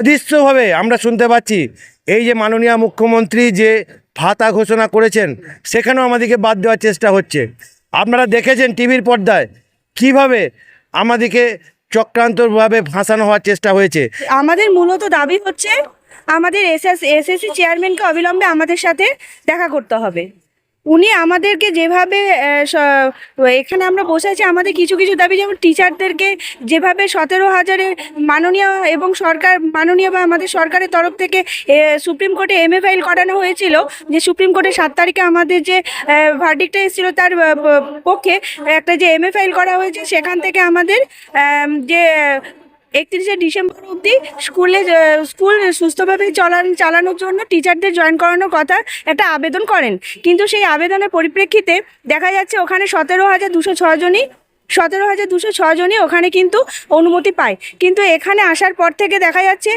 অদৃশ্যভাবে আমরা শুনতে পাচ্ছি, এই যে মাননীয় মুখ্যমন্ত্রী যে ভাতা ঘোষণা করেছেন, সেখানেও আমাদেরকে বাদ দেওয়ার চেষ্টা হচ্ছে। আপনারা দেখেছেন টিভির পর্দায় কীভাবে আমাদেরকে চক্রান্তভাবে ভাসানো হওয়ার চেষ্টা হয়েছে। আমাদের মূলত দাবি হচ্ছে, আমাদের এসএস, এসএসসি চেয়ারম্যানকে অবিলম্বে আমাদের সাথে দেখা করতে হবে। উনি আমাদেরকে যেভাবে এখানে আমরা বসে আছি, আমাদের কিছু কিছু দাবি যেমন টিচারদেরকে যেভাবে সতেরো হাজারের মাননীয় এবং সরকার, মাননীয় বা আমাদের সরকারের তরফ থেকে সুপ্রিম কোর্টে এম এ ফাইল করানো হয়েছিল, যে সুপ্রিম কোর্টে সাত তারিখে আমাদের যে ভার্ডিকটা এসেছিল তার পক্ষে একটা যে এম এ ফাইল করা হয়েছে, সেখান থেকে আমাদের যে একত্রিশে ডিসেম্বর অবধি স্কুলে স্কুল সুস্থভাবে চলান, চালানোর জন্য টিচারদের জয়েন করানোর কথা একটা আবেদন করেন। কিন্তু সেই আবেদনের পরিপ্রেক্ষিতে দেখা যাচ্ছে ওখানে সতেরো হাজার দুশো ছজনই সতেরো হাজার দুশো ছজনই ওখানে কিন্তু অনুমতি পায়। কিন্তু এখানে আসার পর থেকে দেখা যাচ্ছে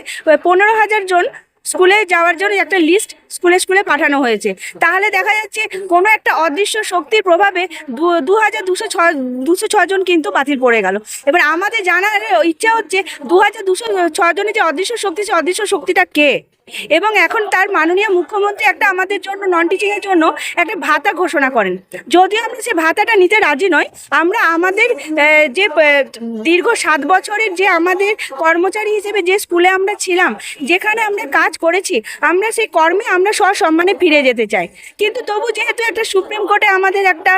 পনেরো হাজার জন স্কুলে যাওয়ার জন্য একটা লিস্ট স্কুলে স্কুলে পাঠানো হয়েছে। তাহলে দেখা যাচ্ছে কোনো একটা অদৃশ্য শক্তির প্রভাবে দু- হাজার দুশো ছ, দুশো ছজন কিন্তু বাতিল পড়ে গেল। এবার আমাদের জানার ইচ্ছা হচ্ছে দু হাজার দুশো ছজনের যে অদৃশ্য শক্তি সে অদৃশ্য শক্তিটা কে? এবং এখন তার মাননীয় মুখ্যমন্ত্রী একটা আমাদের জন্য নন টিচিংয়ের জন্য একটা ভাতা ঘোষণা করেন। যদিও আমরা সে ভাতাটা নিতে রাজি নয় আমরা আমাদের যে দীর্ঘ সাত বছরের যে আমাদের কর্মচারী হিসেবে যে স্কুলে আমরা ছিলাম, যেখানে আমরা কাজ করেছি, আমরা সেই কর্মে আমরা সসম্মানে ফিরে যেতে চাই। কিন্তু তবু যেহেতু একটা সুপ্রিম কোর্টে আমাদের একটা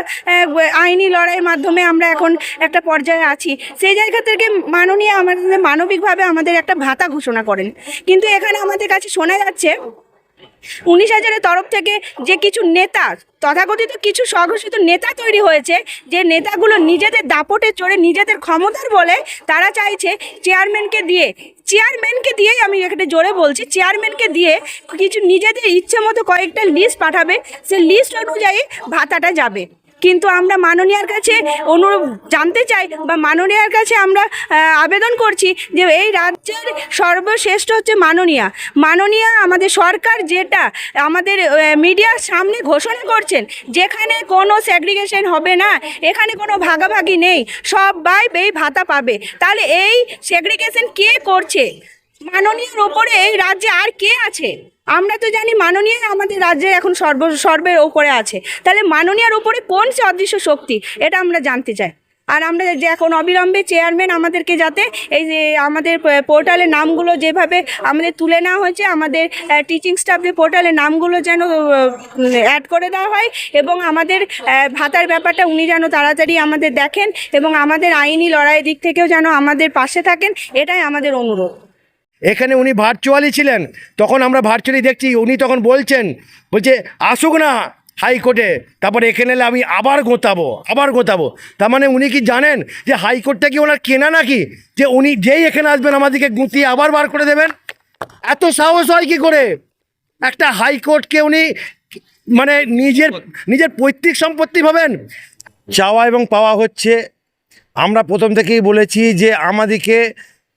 আইনি লড়াইয়ের মাধ্যমে আমরা এখন একটা পর্যায়ে আছি, সেই জায়গা থেকে মাননীয় আমাদের মানবিকভাবে আমাদের একটা ভাতা ঘোষণা করেন। কিন্তু এখানে আমাদের কাছে শোনা যাচ্ছে উনিশ হাজারের তরফ থেকে যে কিছু নেতা, তথাকথিত কিছু স্বঘোষিত নেতা তৈরি হয়েছে, যে নেতাগুলো নিজেদের দাপটে চড়ে নিজেদের ক্ষমতার বলে তারা চাইছে চেয়ারম্যানকে দিয়ে। চেয়ারম্যানকে দিয়েই আমি এখানে জোরে বলছি, চেয়ারম্যানকে দিয়ে কিছু নিজেদের ইচ্ছে মতো কয়েকটা লিস্ট পাঠাবে। সে লিস্ট অনুযায়ী ভাতাটা যাবে। কিন্তু আমরা মাননীয়ার কাছে অনুরোধ জানতে চাই বা মাননীয়ার কাছে আমরা আবেদন করছি যে এই রাজ্যের সর্বশ্রেষ্ঠ হচ্ছে মাননীয়া। মাননীয়া আমাদের সরকার যেটা আমাদের মিডিয়ার সামনে ঘোষণা করছেন, যেখানে কোনো সেগ্রিগেশন হবে না, এখানে কোনো ভাগাভাগি নেই, সবাই এই ভাতা পাবে। তাহলে এই সেগ্রিগেশন কে করছে? মাননীয়ার ওপরে এই রাজ্যে আর কে আছে? আমরা তো জানি মাননীয় আমাদের রাজ্যে এখন সর্ব, সর্বের ওপরে আছে। তাহলে মাননীয়ার ওপরে কোন সে অদৃশ্য শক্তি? এটা আমরা জানতে চাই। আর আমরা যে এখন অবিলম্বে চেয়ারম্যান আমাদেরকে যাতে এই যে আমাদের পোর্টালের নামগুলো যেভাবে আমাদের তুলে নেওয়া হয়েছে, আমাদের টিচিং স্টাফদের পোর্টালের নামগুলো যেন অ্যাড করে দেওয়া হয় এবং আমাদের ভাতার ব্যাপারটা উনি যেন তাড়াতাড়ি আমাদের দেখেন এবং আমাদের আইনি লড়াইয়ের দিক থেকেও যেন আমাদের পাশে থাকেন, এটাই আমাদের অনুরোধ। এখানে উনি ভার্চুয়ালি ছিলেন। তখন আমরা ভার্চুয়ালি দেখছি, উনি তখন বলছেন, বলছে, আসুক না হাইকোর্টে, তারপরে এখানে এলে আমি আবার গোতাবো আবার গোতাবো। তার মানে উনি কি জানেন যে হাইকোর্টটা কি ওনার কেনা নাকি? যে উনি যেই এখানে আসবেন, আমাদেরকে গুঁতিয়ে আবার বার করে দেবেন? এত সাহস হয় কি করে? একটা হাইকোর্টকে উনি মানে নিজের নিজের পৈতৃক সম্পত্তি ভাবেন? চাওয়া এবং পাওয়া হচ্ছে, আমরা প্রথম থেকেই বলেছি যে আমাদেরকে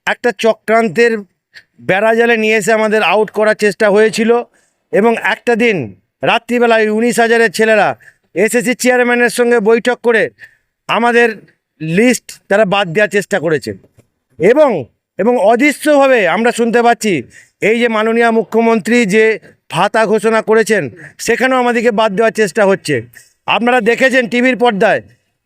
একটা চক্রান্তের বেড়াজালে নিয়ে এসে আমাদের আউট করার চেষ্টা হয়েছিল। এবং একটা দিন, রাত্রিবেলায় উনিশ হাজারের ছেলেরা এসএসসি চেয়ারম্যানের সঙ্গে বৈঠক করে আমাদের লিস্ট তারা বাদ দেওয়ার চেষ্টা করেছে। এবং এবং অদৃশ্যভাবে আমরা শুনতে পাচ্ছি, এই যে মাননীয় মুখ্যমন্ত্রী যে ভাতা ঘোষণা করেছেন, সেখানেও আমাদেরকে বাদ দেওয়ার চেষ্টা হচ্ছে। আপনারা দেখেছেন টিভির পর্দায়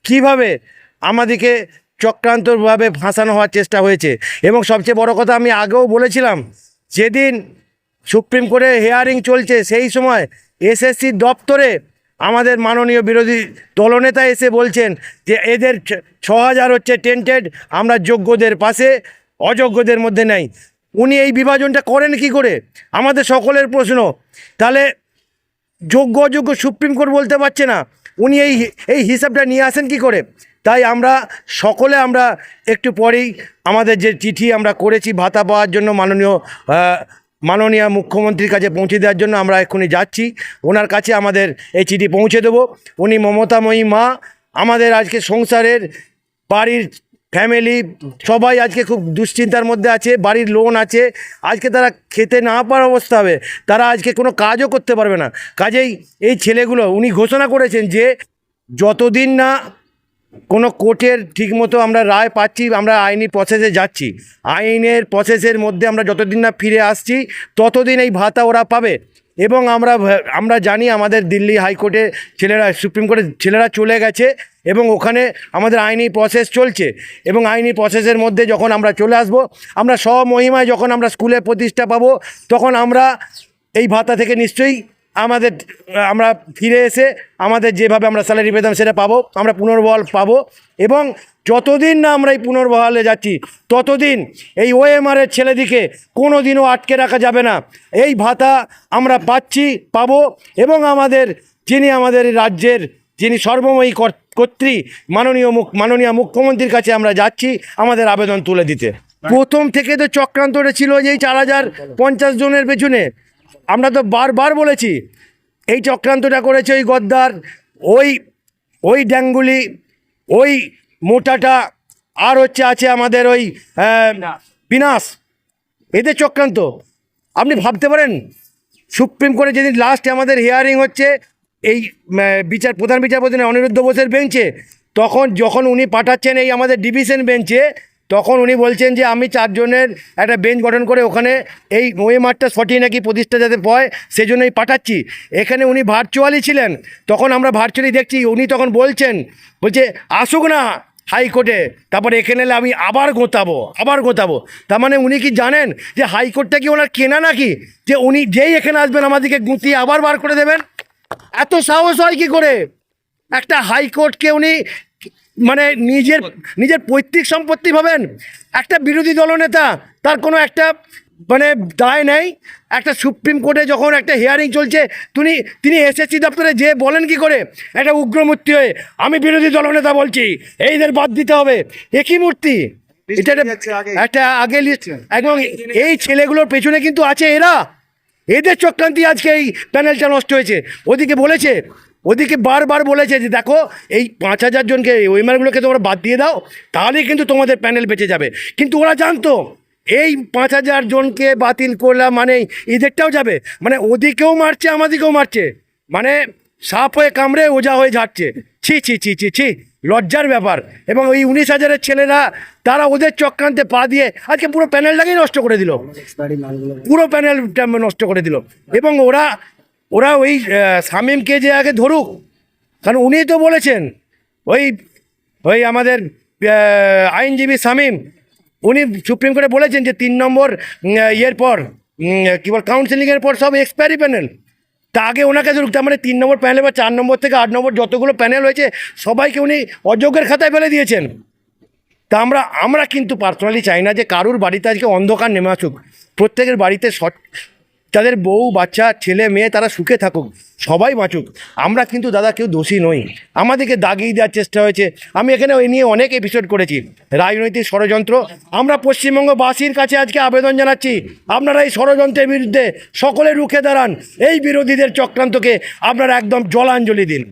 কীভাবে আমাদেরকে চক্রান্তভাবে ভাসানো হওয়ার চেষ্টা হয়েছে। এবং সবচেয়ে বড় কথা আমি আগেও বলেছিলাম, যেদিন সুপ্রিম কোর্টে হেয়ারিং চলছে, সেই সময় এসএসসি দপ্তরে আমাদের মাননীয় বিরোধী দলনেতা এসে বলছেন যে, এদের ছ হাজার হচ্ছে টেন্টেড আমরা যোগ্যদের পাশে, অযোগ্যদের মধ্যে নেই। উনি এই বিভাজনটা করেন কি করে? আমাদের সকলের প্রশ্ন। তাহলে যোগ্য অযোগ্য সুপ্রিম কোর্ট বলতে পারছে না। উনি এই এই হিসাবটা নিয়ে আসেন কি করে? তাই আমরা সকলে আমরা একটু পরেই আমাদের যে চিঠি আমরা করেছি ভাতা পাওয়ার জন্য মাননীয় মাননীয় মুখ্যমন্ত্রীর কাছে পৌঁছে দেওয়ার জন্য আমরা এক্ষুনি যাচ্ছি। ওনার কাছে আমাদের এই চিঠি পৌঁছে দেবো। উনি মমতাময়ী মা, আমাদের আজকে সংসারের বাড়ির ফ্যামিলি সবাই আজকে খুব দুশ্চিন্তার মধ্যে আছে, বাড়ির লোন আছে। আজকে তারা খেতে না পারার অবস্থা হবে। তারা আজকে কোনো কাজও করতে পারবে না। কাজেই এই ছেলেগুলো, উনি ঘোষণা করেছেন যে যতদিন না কোনো কোর্টের ঠিকমতো আমরা রায় পাচ্ছি, আমরা আইনি প্রসেসে যাচ্ছি। আইনের প্রসেসের মধ্যে আমরা যতদিন না ফিরে আসছি, ততদিন এই ভাতা ওরা পাবে। এবং আমরা আমরা জানি আমাদের দিল্লি হাইকোর্টে ছেলেরা, সুপ্রিম কোর্টে ছেলেরা চলে গেছে এবং ওখানে আমাদের আইনি প্রসেস চলছে। এবং আইনি প্রসেসের মধ্যে যখন আমরা চলে আসব, আমরা স্বমহিমায় যখন আমরা স্কুলে প্রতিষ্ঠা পাবো, তখন আমরা এই ভাতা থেকে নিশ্চয়ই আমাদের আমরা ফিরে এসে আমাদের যেভাবে আমরা স্যালারি পেতাম সেটা পাবো আমরা পুনর্বহাল পাবো এবং যতদিন না আমরা এই পুনর্বহালে যাচ্ছি ততদিন এই ওএমআরের ছেলেদিকে কোনো দিনও আটকে রাখা যাবে না। এই ভাতা আমরা পাচ্ছি পাবো এবং আমাদের যিনি আমাদের রাজ্যের যিনি সর্বময়ী কর- কর্ত্রী মাননীয় মুখ মাননীয় মুখ্যমন্ত্রীর কাছে আমরা যাচ্ছি আমাদের আবেদন তুলে দিতে। প্রথম থেকে তো চক্রান্তটা ছিল যে এই চার হাজার পঞ্চাশ জনের পেছনে। আমরা তো বারবার বলেছি এই চক্রান্তটা করেছে ওই গদ্দার ওই ওই ড্যাঙ্গুলি ওই মোটাটা আর হচ্ছে আছে আমাদের ওই বিনাশ। এদের চক্রান্ত। আপনি ভাবতে পারেন সুপ্রিম কোর্টে যেদিন লাস্টে আমাদের হিয়ারিং হচ্ছে এই বিচার প্রধান বিচারপতি অনিরুদ্ধ বোসের বেঞ্চে তখন যখন উনি পাঠাচ্ছেন এই আমাদের ডিভিশন বেঞ্চে তখন উনি বলছেন যে আমি চারজনের একটা বেঞ্চ গঠন করে ওখানে এই ওয়েমারটা সঠিক নাকি প্রতিষ্ঠা যাতে পায়, সেজন্যই পাঠাচ্ছি। এখানে উনি ভার্চুয়ালি ছিলেন। তখন আমরা ভার্চুয়ালি দেখছি, উনি তখন বলছেন, বলছে, আসুক না হাইকোর্টে, তারপরে এখানে এলে আমি আবার গোতাবো আবার গোতাবো। তার মানে উনি কি জানেন যে হাইকোর্টটা কি ওনার কেনা নাকি? যে উনি যেই এখানে আসবেন, আমাদেরকে গুঁতিয়ে আবার বার করে দেবেন? এত সাহস হয় কি করে? একটা হাইকোর্টকে উনি মানে নিজের নিজের পৈতৃক সম্পত্তি ভাবেন একটা বিরোধী দলনেতা তার কোনো একটা মানে দায় নেই। একটা সুপ্রিম কোর্টে যখন একটা হিয়ারিং চলছে তিনি তিনি এসএসসি দপ্তরে যে বলেন কি করে একটা উগ্রমূর্তি হয়ে আমি বিরোধী দলনেতা বলছি এইদের বাদ দিতে হবে। একই মূর্তি? এটা একটা- আগে। লিস্ট এবং এই ছেলেগুলোর পেছনে কিন্তু আছে এরা। এদের চক্রান্তি আজকে এই প্যানেলটা নষ্ট হয়েছে। ওদিকে বলেছে ওদিকে বারবার বলেছে যে দেখো এই পাঁচ হাজার জনকে ওইমারগুলোকে তোমরা বাদ দিয়ে দাও তাহলেই কিন্তু তোমাদের প্যানেল বেঁচে যাবে। কিন্তু ওরা জানতো এই পাঁচ হাজার জনকে বাতিল করলাম মানে এদেরটাও যাবে। মানে ওদিকেও মারছে আমাদিকেও মারছে। মানে সাপ হয়ে কামড়ে ওজা হয়ে যাচ্ছে ছি ছি ছি ছি ছি লজ্জার ব্যাপার। এবং ওই উনিশ হাজারের ছেলেরা তারা ওদের চক্রান্তে পা দিয়ে আজকে পুরো প্যানেলটাকেই নষ্ট করে দিল। পুরো প্যানেলটা নষ্ট করে দিল। এবং ওরা ওরা ওই শামীমকে যে আগে ধরুক, কারণ উনি তো বলেছেন, ওই ওই আমাদের আইনজীবী শামীম, উনি সুপ্রিম কোর্টে বলেছেন যে তিন নম্বর ইয়ের পর কী বল কাউন্সিলিংয়ের পর সব এক্সপায়ারি প্যানেল তা আগে ওনাকে তার মানে তিন নম্বর প্যানেল বা চার নম্বর থেকে আট নম্বর যতগুলো প্যানেল হয়েছে, সবাইকে উনি অযোগ্যের খাতায় ফেলে দিয়েছেন। তা আমরা আমরা কিন্তু পার্সোনালি চাই না যে কারুর বাড়িতে আজকে অন্ধকার নেমে আসুক। প্রত্যেকের বাড়িতে সৎ তাদের বউ, বাচ্চা, ছেলে, মেয়ে, তারা সুখে থাকুক, সবাই বাঁচুক। আমরা কিন্তু দাদা কেউ দোষী নই। আমাদেরকে দাগিয়ে দেওয়ার চেষ্টা হয়েছে। আমি এখানে ওই নিয়ে অনেক এপিসোড করেছি। রাজনৈতিক ষড়যন্ত্র। আমরা পশ্চিমবঙ্গবাসীর কাছে আজকে আবেদন জানাচ্ছি, আপনারা এই ষড়যন্ত্রের বিরুদ্ধে সকলে রুখে দাঁড়ান। এই বিরোধীদের চক্রান্তকে আপনারা একদম জলাঞ্জলি দিন।